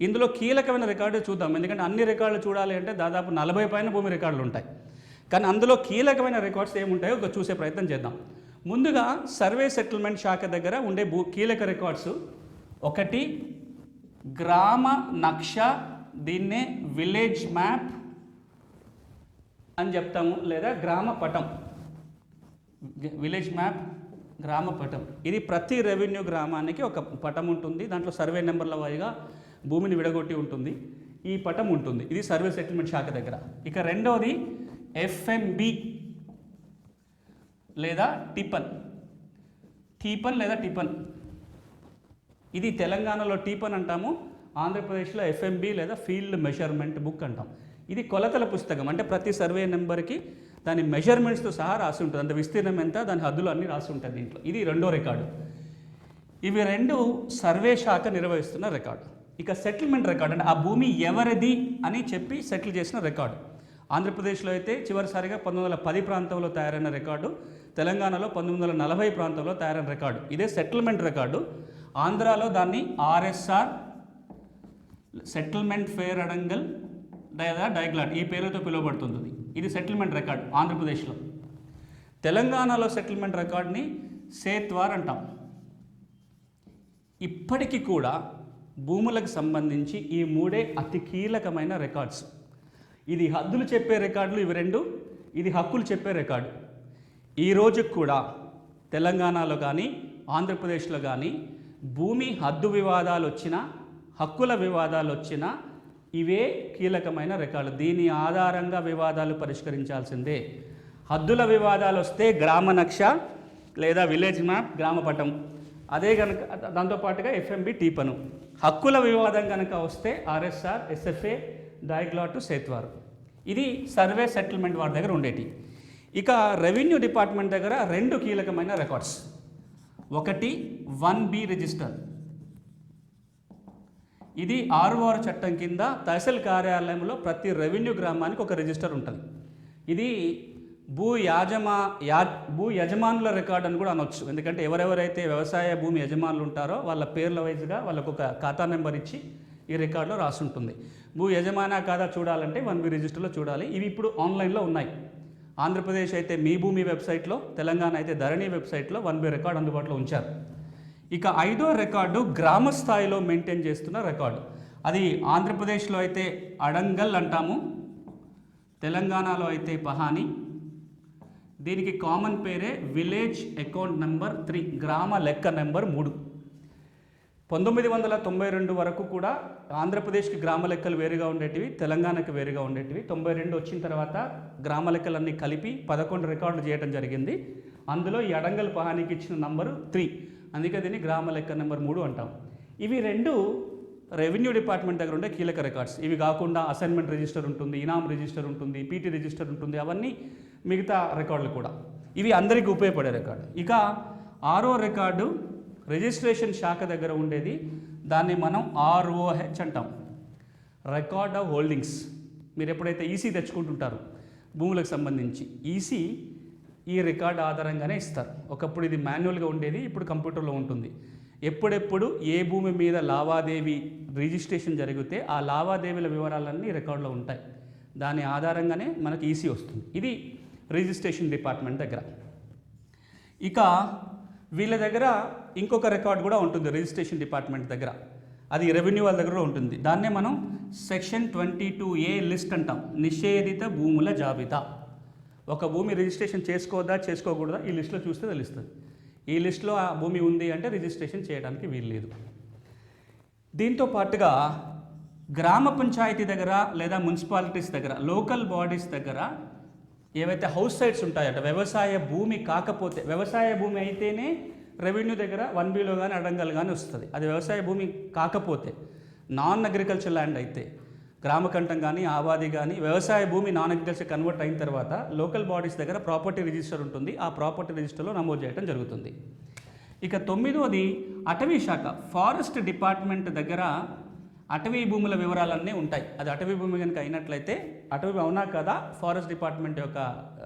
ఇందులో కీలకమైన రికార్డు చూద్దాం. ఎందుకంటే అన్ని రికార్డులు చూడాలి అంటే దాదాపు నలభై పైన భూమి రికార్డులు ఉంటాయి. కానీ అందులో కీలకమైన రికార్డ్స్ ఏముంటాయో ఒక చూసే ప్రయత్నం చేద్దాం. ముందుగా సర్వే సెటిల్మెంట్ శాఖ దగ్గర ఉండే భూ కీలక రికార్డ్స్. ఒకటి గ్రామ నక్ష దీన్నే విలేజ్ మ్యాప్ అని చెప్తాము. లేదా గ్రామ పటం. విలేజ్ మ్యాప్ గ్రామ పటం. ఇది ప్రతి రెవెన్యూ గ్రామానికి ఒక పటం ఉంటుంది. దాంట్లో సర్వే నెంబర్ల వారీగా భూమిని విడగొట్టి ఉంటుంది ఈ పటం ఉంటుంది. ఇది సర్వే సెటిల్మెంట్ శాఖ దగ్గర. ఇక రెండవది ఎఫ్ఎంబి లేదా టిపన్. టీపన్ లేదా టిపన్. ఇది తెలంగాణలో టీపన్ అంటాము ఆంధ్రప్రదేశ్లో ఎఫ్ఎంబి లేదా ఫీల్డ్ మెషర్మెంట్ బుక్ అంటాం. ఇది కొలతల పుస్తకం. అంటే ప్రతి సర్వే నెంబర్కి దాని మెజర్మెంట్స్తో సహా రాసి ఉంటుంది. అంటే విస్తీర్ణం ఎంత దాని హద్దులు అన్నీ రాసి ఉంటుంది దీంట్లో. ఇది రెండో రికార్డు. ఇవి రెండు సర్వే శాఖ నిర్వహిస్తున్న రికార్డు. ఇక సెటిల్మెంట్ రికార్డు అంటే ఆ భూమి ఎవరిది అని చెప్పి సెటిల్ చేసిన రికార్డు ఆంధ్రప్రదేశ్లో అయితే చివరిసారిగా పంతొమ్మిది వందల పది ప్రాంతంలో తయారైన రికార్డు తెలంగాణలో పంతొమ్మిది వందల నలభై ప్రాంతంలో తయారైన రికార్డు ఇదే సెటిల్మెంట్ రికార్డు ఆంధ్రాలో దాన్ని ఆర్ఎస్ఆర్ సెటిల్మెంట్ ఫేర్ అడంగల్ లేదా డైగ్లాట్ ఈ పేరుతో పిలువబడుతుంది. ఇది సెటిల్మెంట్ రికార్డ్ ఆంధ్రప్రదేశ్లో. తెలంగాణలో సెటిల్మెంట్ రికార్డ్ని సేత్వార్ అంటాం. ఇప్పటికీ కూడా భూములకు సంబంధించి ఈ మూడే అతి కీలకమైన రికార్డ్స్ ఇది హద్దులు చెప్పే రికార్డులు ఇవి రెండు ఇది హక్కులు చెప్పే రికార్డు ఈ రోజుకు కూడా తెలంగాణలో కానీ ఆంధ్రప్రదేశ్లో కానీ భూమి హద్దు వివాదాలు వచ్చినా హక్కుల వివాదాలు వచ్చినా ఇవే కీలకమైన రికార్డు దీని ఆధారంగా వివాదాలు పరిష్కరించాల్సిందే. హద్దుల వివాదాలు వస్తే గ్రామ నక్ష లేదా విలేజ్ మ్యాప్ గ్రామ పటం. అదే కనుక దాంతోపాటుగా ఎఫ్ఎంబి టీపను హక్కుల వివాదం కనుక వస్తే ఆర్ఎస్ఆర్ ఎస్ఎఫ్ఏ డైగ్లాటు సేత్వారు. ఇది సర్వే సెటిల్మెంట్ వారి దగ్గర ఉండేటి. ఇక రెవెన్యూ డిపార్ట్మెంట్ దగ్గర రెండు కీలకమైన రికార్డ్స్. ఒకటి వన్ బి రిజిస్టర్. ఇది ఆరువారు చట్టం కింద తహసీల్ కార్యాలయంలో ప్రతి రెవెన్యూ గ్రామానికి ఒక రిజిస్టర్ ఉంటుంది. ఇది భూ యాజమా యా భూ యజమానుల రికార్డు అని కూడా అనొచ్చు. ఎందుకంటే ఎవరెవరైతే వ్యవసాయ భూమి యజమానులు ఉంటారో వాళ్ళ పేర్ల వైజ్గా వాళ్ళకు ఒక ఖాతా నెంబర్ ఇచ్చి ఈ రికార్డులో రాసి ఉంటుంది భూ యజమానా ఖాతా చూడాలంటే వన్ బి రిజిస్టర్లో చూడాలి. ఇవి ఇప్పుడు ఆన్లైన్లో ఉన్నాయి. ఆంధ్రప్రదేశ్ అయితే మీ భూమి వెబ్సైట్లో తెలంగాణ అయితే ధరణి వెబ్సైట్లో వన్ బి రికార్డు అందుబాటులో ఉంచారు. ఇక ఐదో రికార్డు గ్రామ స్థాయిలో మెయింటైన్ చేస్తున్న రికార్డు. అది ఆంధ్రప్రదేశ్లో అయితే అడంగల్ అంటాము. తెలంగాణలో అయితే పహాని. దీనికి కామన్ పేరే విలేజ్ అకౌంట్ నెంబర్ త్రీ గ్రామ లెక్క నెంబర్ మూడు. పంతొమ్మిది వందల తొంభై రెండు వరకు కూడా ఆంధ్రప్రదేశ్కి గ్రామ లెక్కలు వేరుగా ఉండేటివి తెలంగాణకి వేరుగా ఉండేటివి. తొంభై రెండు వచ్చిన తర్వాత గ్రామ లెక్కలన్నీ కలిపి పదకొండు రికార్డులు చేయడం జరిగింది. అందులో ఈ అడంగల్ పహానికి ఇచ్చిన నంబరు త్రీ. అందుకే దీన్ని గ్రామ లెక్క నెంబర్ మూడు అంటాం. ఇవి రెండు రెవెన్యూ డిపార్ట్మెంట్ దగ్గర ఉండే కీలక రికార్డ్స్. ఇవి కాకుండా అసైన్మెంట్ రిజిస్టర్ ఉంటుంది ఇనామ్ రిజిస్టర్ ఉంటుంది పీటీ రిజిస్టర్ ఉంటుంది అవన్నీ మిగతా రికార్డులు కూడా. ఇవి అందరికీ ఉపయోగపడే రికార్డు. ఇక ఆరో రికార్డు రిజిస్ట్రేషన్ శాఖ దగ్గర ఉండేది. దాన్ని మనం ఆర్ఓహెచ్ అంటాం. Record of holdings. మీరు ఎప్పుడైతే ఈసీ తెచ్చుకుంటుంటారు భూములకు సంబంధించి ఈసీ ఈ రికార్డ్ ఆధారంగానే ఇస్తారు. ఒకప్పుడు ఇది మాన్యువల్గా ఉండేది ఇప్పుడు కంప్యూటర్లో ఉంటుంది. ఎప్పుడెప్పుడు ఏ భూమి మీద లావాదేవీ రిజిస్ట్రేషన్ జరిగితే ఆ లావాదేవీల వివరాలన్నీ రికార్డులో ఉంటాయి. దాని ఆధారంగానే మనకి ఈసీ వస్తుంది. ఇది రిజిస్ట్రేషన్ డిపార్ట్మెంట్ దగ్గర. ఇక వీళ్ళ దగ్గర ఇంకొక రికార్డ్ కూడా ఉంటుంది రిజిస్ట్రేషన్ డిపార్ట్మెంట్ దగ్గర. అది రెవెన్యూ వాళ్ళ దగ్గర ఉంటుంది. దాన్నే మనం section twenty two A list అంటాం. నిషేధిత భూముల జాబితా. ఒక భూమి రిజిస్ట్రేషన్ చేసుకోవద్దా చేసుకోకూడదా ఈ లిస్టులో చూస్తే తెలుస్తుంది. ఈ లిస్టులో ఆ భూమి ఉంది అంటే రిజిస్ట్రేషన్ చేయడానికి వీలు లేదు దీంతో పాటుగా గ్రామ పంచాయతీ దగ్గర లేదా మున్సిపాలిటీస్ దగ్గర లోకల్ బాడీస్ దగ్గర ఏవైతే హౌస్ సైట్స్ ఉంటాయట వ్యవసాయ భూమి కాకపోతే వ్యవసాయ భూమి అయితేనే రెవెన్యూ దగ్గర వన్ బీలో కానీ అడంగల్ కానీ వస్తుంది. అది వ్యవసాయ భూమి కాకపోతే నాన్ అగ్రికల్చర్ ల్యాండ్ అయితే గ్రామకంఠం కానీ ఆబాది కానీ వ్యవసాయ భూమి నాన్ అగ్రికల్చర్ కన్వర్ట్ అయిన తర్వాత లోకల్ బాడీస్ దగ్గర ప్రాపర్టీ రిజిస్టర్ ఉంటుంది. ఆ ప్రాపర్టీ రిజిస్టర్లో నమోదు చేయడం జరుగుతుంది. ఇక తొమ్మిదవది అటవీ శాఖ. ఫారెస్ట్ డిపార్ట్మెంట్ దగ్గర అటవీ భూముల వివరాలన్నీ ఉంటాయి. అది అటవీ భూమి కనుక అయినట్లయితే అటవీ అవునా కదా? ఫారెస్ట్ డిపార్ట్మెంట్ యొక్క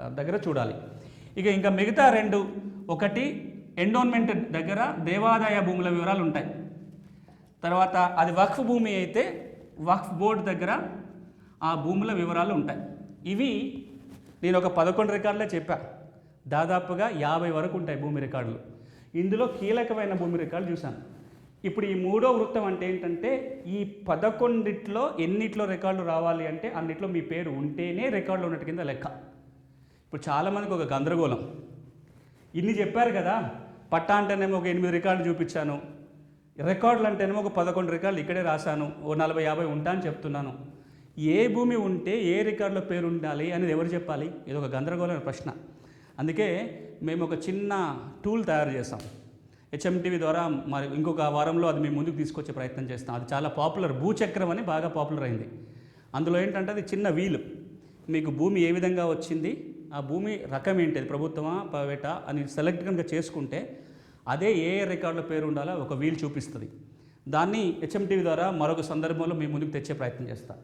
దగ్గర చూడాలి. ఇక ఇంకా మిగతా రెండు ఒకటి ఎండోన్మెంట్ దగ్గర దేవాదాయ భూముల వివరాలు ఉంటాయి. తర్వాత అది వక్ఫ్ భూమి అయితే వక్ఫ్ బోర్డు దగ్గర ఆ భూముల వివరాలు ఉంటాయి. ఇవి నేను ఒక పదకొండు రికార్డులే చెప్పా. దాదాపుగా యాభై వరకు ఉంటాయి భూమి రికార్డులు. ఇందులో కీలకమైన భూమి రికార్డులు చూశాను. ఇప్పుడు ఈ మూడో వృత్తం అంటే ఏంటంటే ఈ పదకొండిట్లో ఎన్నిట్లో రికార్డులు రావాలి అంటే అన్నిట్లో మీ పేరు ఉంటేనే రికార్డులు ఉన్నట్టు కింద లెక్క. ఇప్పుడు చాలామందికి ఒక గందరగోళం. ఇన్ని చెప్పారు కదా పట్టా అంటేనేమో ఒక ఎనిమిది రికార్డులు చూపించాను. రికార్డులు అంటేనేమో ఒక పదకొండు రికార్డులు ఇక్కడే రాశాను. ఓ నలభై యాభై ఉంటా అని చెప్తున్నాను. ఏ భూమి ఉంటే ఏ రికార్డులో పేరు ఉండాలి అనేది ఎవరు చెప్పాలి? ఇది ఒక గందరగోళమైన ప్రశ్న. అందుకే మేము ఒక చిన్న టూల్ తయారు చేసాం హెచ్ఎంటీవీ ద్వారా మరి ఇంకొక వారంలో అది మేము ముందుకు తీసుకొచ్చే ప్రయత్నం చేస్తాం. అది చాలా పాపులర్ భూచక్రం అని బాగా పాపులర్ అయింది. అందులో ఏంటంటే అది చిన్న వీలు. మీకు భూమి ఏ విధంగా వచ్చింది ఆ భూమి రకం ఏంటి అది ప్రభుత్వమా ప్రైవేటా అని సెలెక్ట్ కనుక చేసుకుంటే అదే ఏ ఏ రికార్డులో పేరు ఉండాలో ఒక వీల్ చూపిస్తుంది. దాన్ని హెచ్ఎంటీవీ ద్వారా మరొక సందర్భంలో మీ ముందుకు తెచ్చే ప్రయత్నం చేస్తాం.